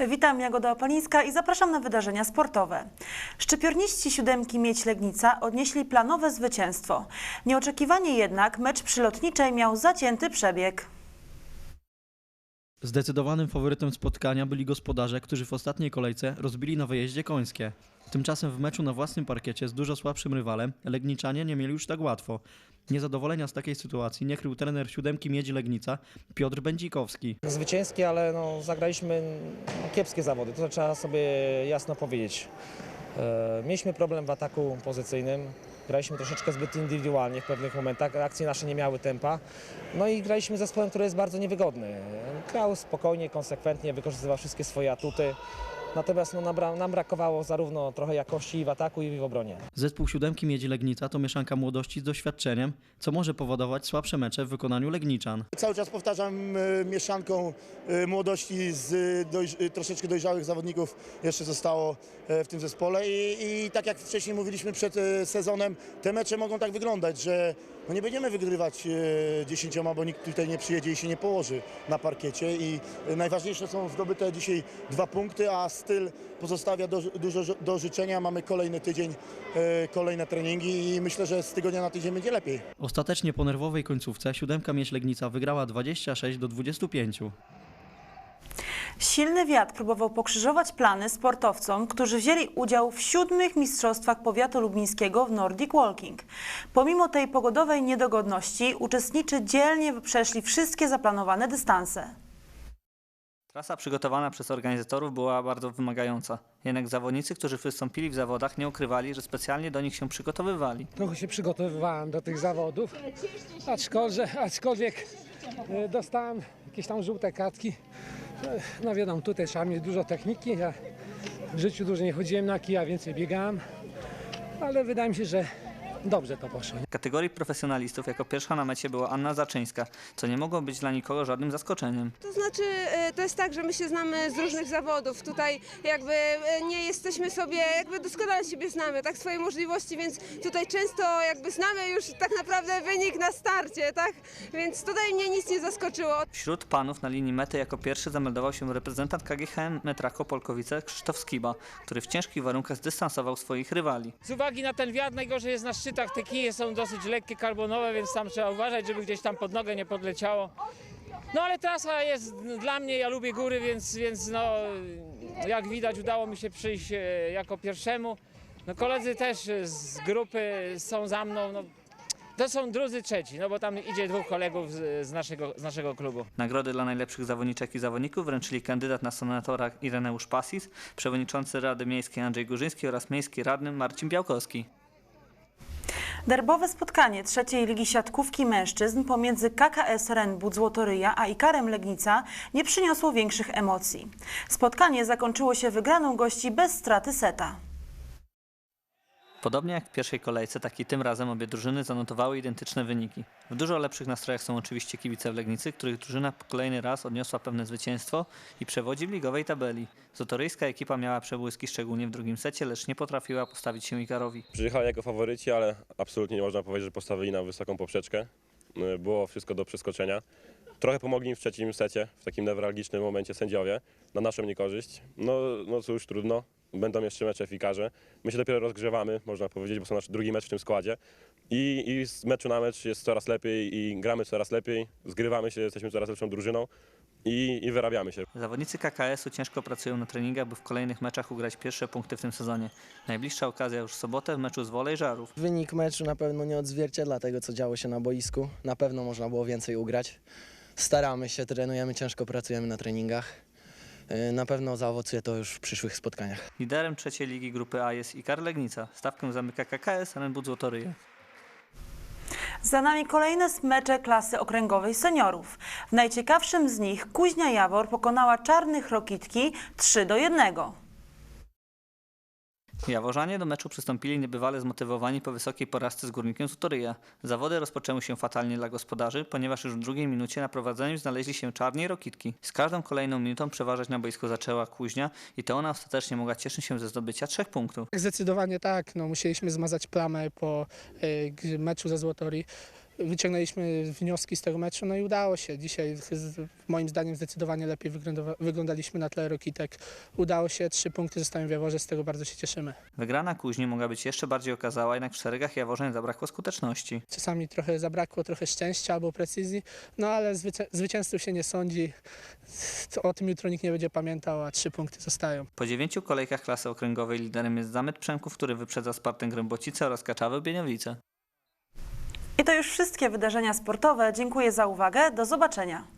Witam, Jagoda Opalińska i zapraszam na wydarzenia sportowe. Szczypiorniści siódemki Miedź Legnica odnieśli planowe zwycięstwo. Nieoczekiwanie jednak mecz przy Lotniczej miał zacięty przebieg. Zdecydowanym faworytem spotkania byli gospodarze, którzy w ostatniej kolejce rozbili na wyjeździe końskie. Tymczasem w meczu na własnym parkiecie z dużo słabszym rywalem Legniczanie nie mieli już tak łatwo. Niezadowolenia z takiej sytuacji nie krył trener siódemki Miedzi Legnica Piotr Będzikowski. zwycięskie, ale no, zagraliśmy no, kiepskie zawody, to trzeba sobie jasno powiedzieć. E, mieliśmy problem w ataku pozycyjnym, graliśmy troszeczkę zbyt indywidualnie w pewnych momentach, akcje nasze nie miały tempa, no i graliśmy zespołem, który jest bardzo niewygodny. Grał spokojnie, konsekwentnie, wykorzystywał wszystkie swoje atuty, natomiast no, nam bra- nam brakowało zarówno trochę jakości w ataku i w obronie. Zespół siódemki Miedzi Legnica to mieszanka młodości z doświadczeniem, co może powodować słabsze mecze w wykonaniu Legniczan. Cały czas powtarzam e, mieszanką e, młodości z e, dojrz- troszeczkę dojrzałych zawodników jeszcze zostało w tym zespole I, i tak jak wcześniej mówiliśmy przed sezonem, te mecze mogą tak wyglądać, że no nie będziemy wygrywać dziesięcioma, bo nikt tutaj nie przyjedzie i się nie położy na parkiecie i najważniejsze są zdobyte dzisiaj dwa punkty, a styl pozostawia do, dużo do życzenia. Mamy kolejny tydzień, e, kolejne treningi i myślę, że z tygodnia na tydzień będzie lepiej. Ostatecznie po nerwowej końcówce siódemka Miedź Legnica wygrała 26 do 25. Silny wiatr próbował pokrzyżować plany sportowcom, którzy wzięli udział w siódmych mistrzostwach powiatu lublińskiego w Nordic Walking. Pomimo tej pogodowej niedogodności uczestnicy dzielnie przeszli wszystkie zaplanowane dystanse. Trasa przygotowana przez organizatorów była bardzo wymagająca. Jednak zawodnicy, którzy wystąpili w zawodach, nie ukrywali, że specjalnie do nich się przygotowywali. Trochę się przygotowywałem do tych zawodów, aczkolwiek, aczkolwiek e, dostałem jakieś tam żółte kartki. E, No wiadomo, tutaj trzeba mieć dużo techniki. Ja w życiu dużo nie chodziłem na kija, więcej biegałem, ale wydaje mi się, że dobrze to poszło. W kategorii profesjonalistów jako pierwsza na mecie była Anna Zaczyńska, co nie mogło być dla nikogo żadnym zaskoczeniem. To znaczy, e, to jest tak, że my się znamy z różnych zawodów. Tutaj jakby e, nie jesteśmy sobie, jakby doskonale siebie znamy, tak, swoje możliwości, więc tutaj często jakby znamy już tak naprawdę wynik na starcie, tak? Więc tutaj mnie nic nie zaskoczyło. Wśród panów na linii mety jako pierwszy zameldował się reprezentant KGHM Metrako Polkowice Krzysztof Skiba, który w ciężkich warunkach zdystansował swoich rywali. Z uwagi na ten wiatr najgorzej jest na szczytach, te kije są dosyć lekkie, karbonowe, więc tam trzeba uważać, żeby gdzieś tam pod nogę nie podleciało. No ale trasa jest dla mnie, ja lubię góry, więc, więc no, jak widać udało mi się przyjść e, jako pierwszemu. No koledzy też z grupy są za mną, no, to są drudzy trzeci, no bo tam idzie dwóch kolegów z, z, naszego, z naszego klubu. Nagrody dla najlepszych zawodniczek i zawodników wręczyli kandydat na senatora Ireneusz Pasis, przewodniczący Rady Miejskiej Andrzej Górzyński oraz miejski radny Marcin Białkowski. Derbowe spotkanie trzeciej ligi siatkówki mężczyzn pomiędzy KKS Renbud Złotoryja a Ikarem Legnica nie przyniosło większych emocji. Spotkanie zakończyło się wygraną gości bez straty seta. Podobnie jak w pierwszej kolejce, tak i tym razem obie drużyny zanotowały identyczne wyniki. W dużo lepszych nastrojach są oczywiście kibice w Legnicy, których drużyna kolejny raz odniosła pewne zwycięstwo i przewodzi w ligowej tabeli. Zotoryjska ekipa miała przebłyski szczególnie w drugim secie, lecz nie potrafiła postawić się Ikarowi. Przyjechali jako faworyci, ale absolutnie nie można powiedzieć, że postawili nam wysoką poprzeczkę. Y, Było wszystko do przeskoczenia. Trochę pomogli im w trzecim secie, w takim newralgicznym momencie sędziowie, na naszą niekorzyść. No, no cóż, trudno. Będą jeszcze mecze w Ikarze. My się dopiero rozgrzewamy, można powiedzieć, bo są nasz drugi mecz w tym składzie. I, I z meczu na mecz jest coraz lepiej i gramy coraz lepiej, zgrywamy się, jesteśmy coraz lepszą drużyną i, i wyrabiamy się. Zawodnicy KKS-u ciężko pracują na treningach, by w kolejnych meczach ugrać pierwsze punkty w tym sezonie. Najbliższa okazja już w sobotę w meczu z Wolej Żarów. Wynik meczu na pewno nie odzwierciedla tego, co działo się na boisku. Na pewno można było więcej ugrać. Staramy się, trenujemy ciężko, pracujemy na treningach. Yy, Na pewno zaowocuje to już w przyszłych spotkaniach. Liderem trzeciej ligi grupy A jest Ikar Legnica. Stawkę zamyka KKS, Renbud Złotoryje. Za nami kolejne mecze klasy okręgowej seniorów. W najciekawszym z nich Kuźnia Jawor pokonała Czarnych Rokitki 3 do 1. Jaworzanie do meczu przystąpili niebywale zmotywowani po wysokiej porażce z Górnikiem Sutoryja. Zawody rozpoczęły się fatalnie dla gospodarzy, ponieważ już w drugiej minucie na prowadzeniu znaleźli się czarni rokitki. Z każdą kolejną minutą przeważać na boisku zaczęła Kuźnia i to ona ostatecznie mogła cieszyć się ze zdobycia trzech punktów. Zdecydowanie tak, no, musieliśmy zmazać plamę po grze- meczu ze Złotori. Wyciągnęliśmy wnioski z tego meczu, no i udało się. Dzisiaj moim zdaniem zdecydowanie lepiej wygląda- wyglądaliśmy na tle Rokitek. Udało się, trzy punkty zostają w Jaworze, z tego bardzo się cieszymy. Wygrana Kuźni mogła być jeszcze bardziej okazała, jednak w szeregach Jaworzeń zabrakło skuteczności. Czasami trochę zabrakło trochę szczęścia albo precyzji, no ale zwycię- zwycięzców się nie sądzi. O tym jutro nikt nie będzie pamiętał, a trzy punkty zostają. Po dziewięciu kolejkach klasy okręgowej liderem jest Zamet Przemków, który wyprzedza Spartę Grębocice oraz Kaczawy Bieniowice. I to już wszystkie wydarzenia sportowe. Dziękuję za uwagę. Do zobaczenia.